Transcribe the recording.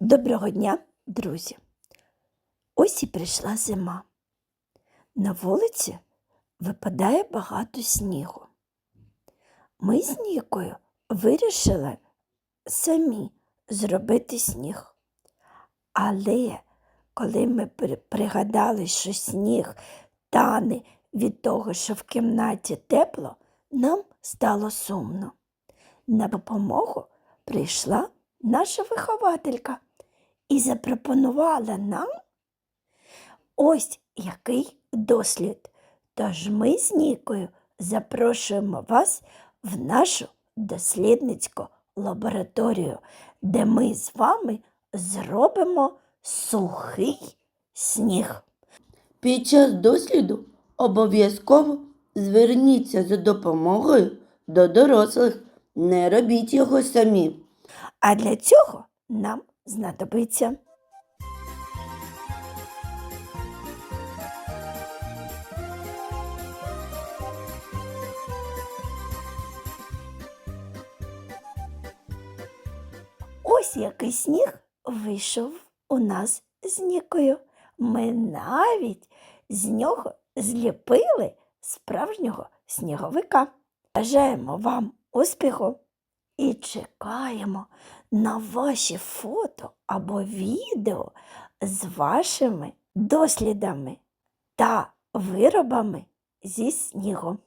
Доброго дня, друзі! Ось і прийшла зима. На вулиці випадає багато снігу. Ми з Нікою вирішили самі зробити сніг. Але коли ми пригадали, що сніг тане від того, що в кімнаті тепло, нам стало сумно. На допомогу прийшла наша вихователька і запропонувала нам ось який дослід. Тож ми з Нікою запрошуємо вас в нашу дослідницьку лабораторію, де ми з вами зробимо сухий сніг. Під час досліду обов'язково зверніться за допомогою до дорослих. Не робіть його самі. А для цього нам знадобиться ось який сніг вийшов у нас з Нікою. Ми навіть з нього зліпили справжнього сніговика. Бажаємо вам успіху! І чекаємо на ваші фото або відео з вашими дослідами та виробами зі снігу.